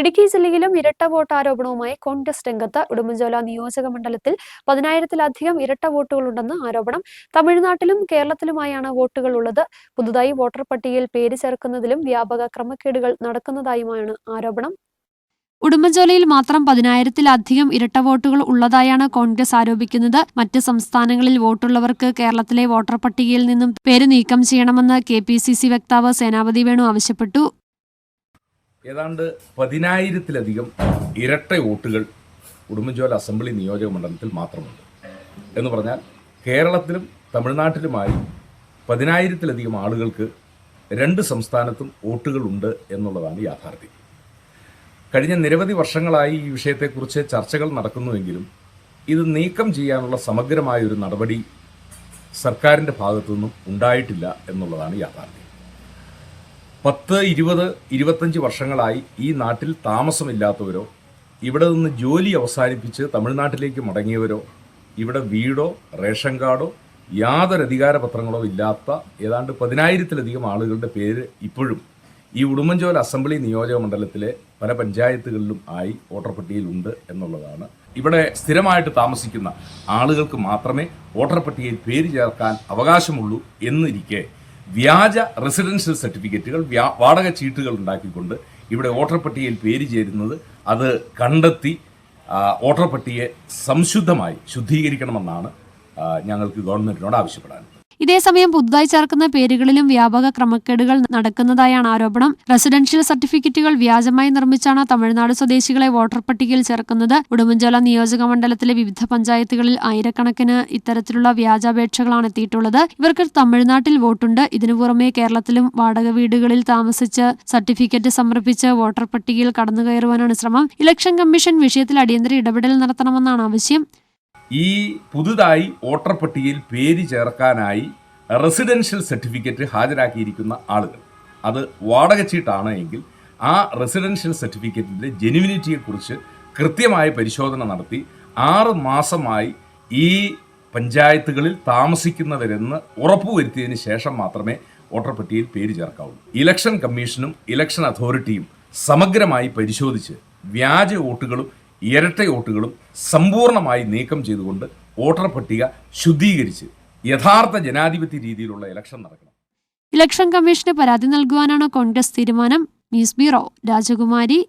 ഇടുക്കി ജില്ലയിലും ഇരട്ട വോട്ട് ആരോപണവുമായി കോൺഗ്രസ് രംഗത്ത് ഉടുമ്പൻചോല നിയോജക മണ്ഡലത്തിൽ പതിനായിരത്തിലധികം ഇരട്ട വോട്ടുകളുണ്ടെന്ന് ആരോപണം. തമിഴ്നാട്ടിലും കേരളത്തിലുമായാണ് വോട്ടുകൾ ഉള്ളത്. പുതുതായി വോട്ടർ പട്ടികയിൽ പേര് ചേർക്കുന്നതിലും വ്യാപക ക്രമക്കേടുകൾ നടക്കുന്നതായുമാണ് ആരോപണം. ഉടുമ്പൻചോലയിൽ മാത്രം പതിനായിരത്തിലധികം ഇരട്ട വോട്ടുകൾ ഉള്ളതായാണ് കോൺഗ്രസ് ആരോപിക്കുന്നത്. മറ്റ് സംസ്ഥാനങ്ങളിൽ വോട്ടുള്ളവർക്ക് കേരളത്തിലെ വോട്ടർ പട്ടികയിൽ നിന്നും പേര് നീക്കം ചെയ്യണമെന്ന് കെ വക്താവ് സേനാപതി വേണു ആവശ്യപ്പെട്ടു. ഏതാണ്ട് പതിനായിരത്തിലധികം ഇരട്ട വോട്ടുകൾ ഉടുമ്പൻചോല അസംബ്ലി നിയോജക മണ്ഡലത്തിൽ മാത്രമുണ്ട്. എന്ന് പറഞ്ഞാൽ കേരളത്തിലും തമിഴ്നാട്ടിലുമായി പതിനായിരത്തിലധികം ആളുകൾക്ക് രണ്ട് സംസ്ഥാനത്തും വോട്ടുകളുണ്ട് എന്നുള്ളതാണ് യാഥാർത്ഥ്യം. കഴിഞ്ഞ നിരവധി വർഷങ്ങളായി ഈ വിഷയത്തെക്കുറിച്ച് ചർച്ചകൾ നടക്കുന്നുവെങ്കിലും ഇത് നീക്കം ചെയ്യാനുള്ള സമഗ്രമായ ഒരു നടപടി സർക്കാരിന്റെ ഭാഗത്തു നിന്നും ഉണ്ടായിട്ടില്ല എന്നുള്ളതാണ് യാഥാർത്ഥ്യം. പത്ത് ഇരുപത് ഇരുപത്തഞ്ച് വർഷങ്ങളായി ഈ നാട്ടിൽ താമസമില്ലാത്തവരോ ഇവിടെ നിന്ന് ജോലി അവസാനിപ്പിച്ച് തമിഴ്നാട്ടിലേക്ക് മടങ്ങിയവരോ ഇവിടെ വീടോ റേഷൻ കാർഡോ യാതൊരു അധികാരപത്രങ്ങളോ ഇല്ലാത്ത ഏതാണ്ട് പതിനായിരത്തിലധികം ആളുകളുടെ പേര് ഇപ്പോഴും ഈ ഉടുമ്പൻചോല അസംബ്ലി നിയോജക മണ്ഡലത്തിലെ പല പഞ്ചായത്തുകളിലും ആയി വോട്ടർ പട്ടികയിലുണ്ട് എന്നുള്ളതാണ്. ഇവിടെ സ്ഥിരമായിട്ട് താമസിക്കുന്ന ആളുകൾക്ക് മാത്രമേ വോട്ടർ പട്ടികയിൽ പേര് ചേർക്കാൻ അവകാശമുള്ളൂ എന്നിരിക്കെ വ്യാജ റെസിഡൻഷ്യൽ സർട്ടിഫിക്കറ്റുകൾ വാടക ചീട്ടുകൾ ഉണ്ടാക്കിക്കൊണ്ട് ഇവിടെ വോട്ടർ പട്ടികയിൽ പേര് ചേരുന്നത് അത് കണ്ടെത്തി വോട്ടർ പട്ടികയെ സംശുദ്ധമായി ശുദ്ധീകരിക്കണമെന്നാണ് ഞങ്ങൾക്ക് ഗവൺമെന്റിനോട് ആവശ്യപ്പെടാനുള്ളത്. ഇതേസമയം പുതുതായി ചേർക്കുന്ന പേരുകളിലും വ്യാപക ക്രമക്കേടുകൾ നടക്കുന്നതായാണ് ആരോപണം. റെസിഡൻഷ്യൽ സർട്ടിഫിക്കറ്റുകൾ വ്യാജമായി നിർമ്മിച്ചാണ് തമിഴ്നാട് സ്വദേശികളെ വോട്ടർ പട്ടികയിൽ ചേർക്കുന്നത്. ഉടുമ്പൻചോല നിയോജക മണ്ഡലത്തിലെ വിവിധ പഞ്ചായത്തുകളിൽ ആയിരക്കണക്കിന് ഇത്തരത്തിലുള്ള വ്യാജാപേക്ഷകളാണ് എത്തിയിട്ടുള്ളത്. ഇവർക്ക് തമിഴ്നാട്ടിൽ വോട്ടുണ്ട്. ഇതിനു പുറമെ കേരളത്തിലും വാടക വീടുകളിൽ താമസിച്ച് സർട്ടിഫിക്കറ്റ് സമർപ്പിച്ച് വോട്ടർ പട്ടികയിൽ കടന്നുകയറുവാനാണ് ശ്രമം. ഇലക്ഷൻ കമ്മീഷൻ വിഷയത്തിൽ അടിയന്തര ഇടപെടൽ നടത്തണമെന്നാണ് ആവശ്യം. ഈ പുതുതായി വോട്ടർ പട്ടികയിൽ പേര് ചേർക്കാനായി റെസിഡൻഷ്യൽ സർട്ടിഫിക്കറ്റ് ഹാജരാക്കിയിരിക്കുന്ന ആളുകൾ. അത് വാടക ചീട്ടാണ് എങ്കിൽ ആ റെസിഡൻഷ്യൽ സർട്ടിഫിക്കറ്റിന്റെ ജെനുവിനിറ്റിയെക്കുറിച്ച് കൃത്യമായ പരിശോധന നടത്തി ആറ് മാസമായി ഈ പഞ്ചായത്തുകളിൽ താമസിക്കുന്നവരെന്ന് ഉറപ്പുവരുത്തിയതിന് ശേഷം മാത്രമേ വോട്ടർ പട്ടികയിൽ പേര് ചേർക്കാവൂ. ഇലക്ഷൻ കമ്മീഷനും ഇലക്ഷൻ അതോറിറ്റിയും സമഗ്രമായി പരിശോധിച്ച് വ്യാജ വോട്ടുകളും ഇരട്ട വോട്ടുകളും സമ്പൂർണമായി നീക്കം ചെയ്തുകൊണ്ട് വോട്ടർ പട്ടിക ശുദ്ധീകരിച്ച് യഥാർത്ഥ ജനാധിപത്യ രീതിയിലുള്ള ഇലക്ഷൻ നടക്കണം. ഇലക്ഷൻ കമ്മീഷന് പരാതി നൽകുവാനാണ് കോൺഗ്രസ് തീരുമാനം. ന്യൂസ് ബ്യൂറോ രാജകുമാരി.